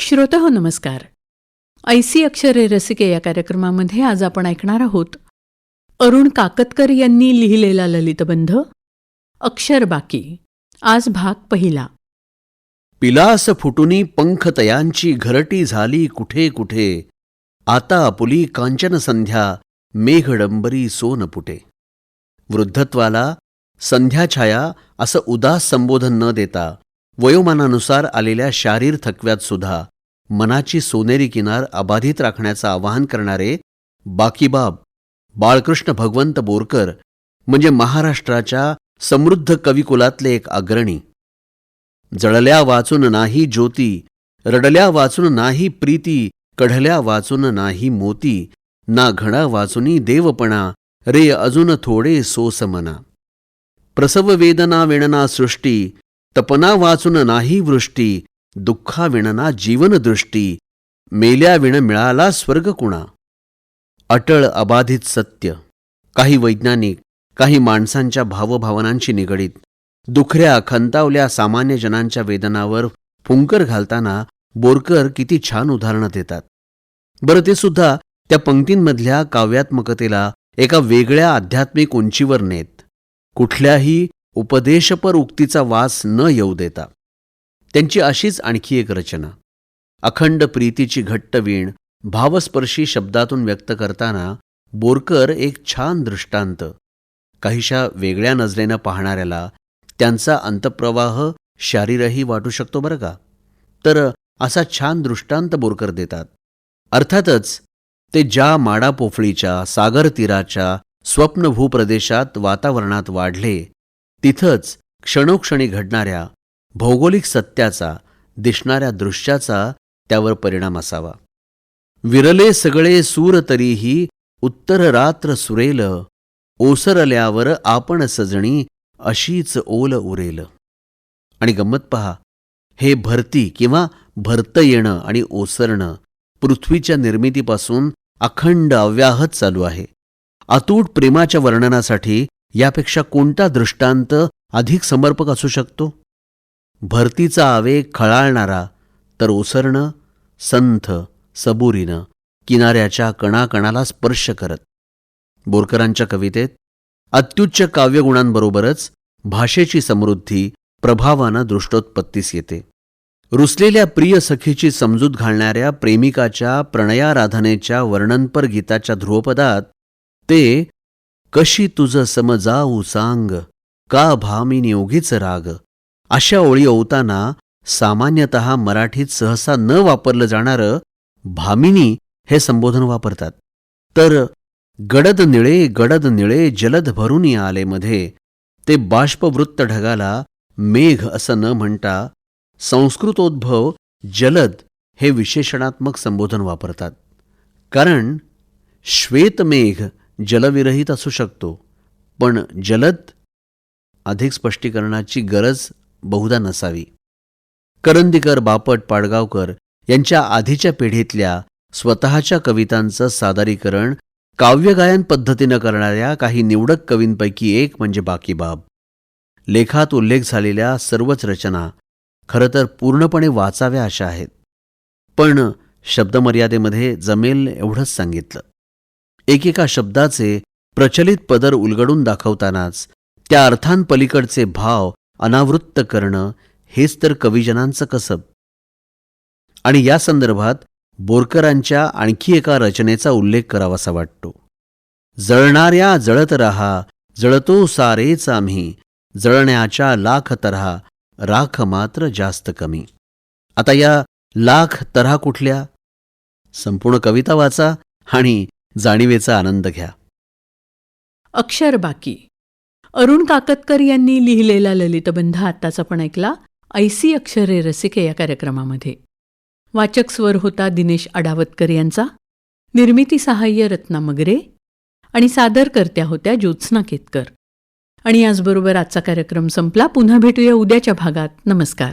श्रोत हो नमस्कार. ऐसी अक्षरे रसिके या कार्यक्रमामध्ये आज आपण ऐकणार आहोत अरुण काकतकर यांनी लिहिलेला ललितबंध अक्षर बाकी. आज भाग पहिला. पिलास फुटुनी पंख तयांची घरटी झाली कुठे कुठे? आता आपुली कांचन संध्या मेघडंबरी सोन पुटे वृद्धत्वाला संध्याछाया असं उदास संबोधन न देता वयोमानानुसार आलेल्या शारीर थकव्यात सुद्धा मनाची सोनेरी किनार अबाधित राखण्याचं आवाहन करणारे बाकीबाब बाळकृष्ण भगवंत बोरकर म्हणजे महाराष्ट्राच्या समृद्ध कविकुलातले एक अग्रणी. जळल्या वाचून नाही ज्योती रडल्या वाचून नाही प्रीती कढल्या वाचून नाही मोती ना घडा वाचुनी देवपणा रे अजून थोडे सोस मना प्रसव वेदना विणना सृष्टी तपना वाचून नाही वृष्टी दुःखा विणना जीवनदृष्टी मेल्या विण मिळाला स्वर्ग कुणा. अटळ अबाधित सत्य काही वैज्ञानिक काही माणसांच्या भावभावनांशी निगडीत दुखऱ्या खंतावल्या सामान्य जनांच्या वेदनावर फुंकर घालताना बोरकर किती छान उदाहरणं देतात. बरं ते सुद्धा त्या पंक्तींमधल्या काव्यात्मकतेला एका वेगळ्या आध्यात्मिक उंचीवर नेत. कुठल्याही उपदेशपर उक्तीचा वास न येऊ देता. त्यांची अशीच आणखी एक रचना. अखंड प्रीतीची घट्ट वीण भावस्पर्शी शब्दातून व्यक्त करताना बोरकर एक छान दृष्टांत. काहीशा वेगळ्या नजरेनं पाहणाऱ्याला त्यांचा अंतप्रवाह शारीरही वाटू शकतो बरं का? तर असा छान दृष्टांत बोरकर देतात. अर्थातच ते ज्या माडापोफळीच्या सागरतीराच्या स्वप्नभूप्रदेशात वातावरणात वाढले तिथंच क्षणोक्षणी घडणाऱ्या भौगोलिक सत्याचा दिसणाऱ्या दृश्याचा त्यावर परिणाम असावा. विरले सगळे सूर तरीही उत्तर रात्र सुरेल ओसरल्यावर आपण सजणी अशीच ओल उरेल. आणि गंमत पहा हे भरती किंवा भरत येणं आणि ओसरणं पृथ्वीच्या निर्मितीपासून अखंड अव्याहत चालू आहे. अतूट प्रेमाच्या वर्णनासाठी यापेक्षा कोणता दृष्टांत अधिक समर्पक असू शकतो? भरतीचा आवेग खळाळणारा तर ओसरणं संथ सबुरीनं किनाऱ्याच्या कणाकणाला स्पर्श करत. बोरकरांच्या कवितेत अत्युच्च काव्यगुणांबरोबरच भाषेची समृद्धी प्रभावानं दृष्टोत्पत्तीस येते. रुसलेल्या प्रिय सखीची समजूत घालणाऱ्या प्रेमिकाच्या प्रणयाराधनेच्या वर्णनपर गीताच्या ध्रुवपदात ते कशी तुझं समजाऊ सांग? का भामिनी उगीच राग? अशा ओळी ओवताना सामान्यतः मराठीत सहसा न वापरलं जाणारं भामिनी हे संबोधन वापरतात. तर गडद निळे गडद निळे जलद भरून आले मध्ये ते बाष्पवृत्त ढगाला मेघ असं न म्हणता संस्कृतोद्भव जलद हे विशेषणात्मक संबोधन वापरतात. कारण श्वेतमेघ जलविरहित असू शकतो. पण जलद अधिक स्पष्टीकरणाची गरज बहुधा नसावी. करंदीकर बापट पाडगावकर यांच्या आधीच्या पिढीतल्या स्वतःच्या कवितांचं सादरीकरण काव्यगायन पद्धतीनं करणाऱ्या काही निवडक कवींपैकी एक म्हणजे बाकीबाब लेखात उल्लेख झालेल्या सर्वच रचना खरं तर पूर्णपणे वाचाव्या अशा आहेत. पण शब्दमर्यादेमध्ये जमेल एवढंच सांगितलं. एकेका शब्दाचे प्रचलित पदर उलगडून दाखवतानाच त्या अर्थांपलीकडचे भाव अनावृत्त करणं हेच तर कविजनांचं कसब. आणि या संदर्भात बोरकरांच्या आणखी एका रचनेचा उल्लेख करावासा वाटतो. जळणाऱ्या जळत राहा जळतो सारेच आम्ही जळण्याच्या लाख तऱ्हा राख मात्र जास्त कमी. आता या लाख तऱ्हा कुठल्या? संपूर्ण कविता वाचा आणि जाणीवेचा आनंद घ्या. अक्षर बाकी. अरुण काकतकर यांनी लिहिलेला ललितबंध आत्ताच आपण ऐकला ऐसी अक्षरे रसिके या कार्यक्रमामध्ये. वाचक स्वर होता दिनेश अडावतकर यांचा निर्मिती सहाय्य रत्ना मगरे आणि सादरकर्त्या होत्या ज्योत्स्ना केतकर. आणि याचबरोबर आजचा कार्यक्रम संपला पुन्हा भेटूया उद्याच्या भागात. नमस्कार.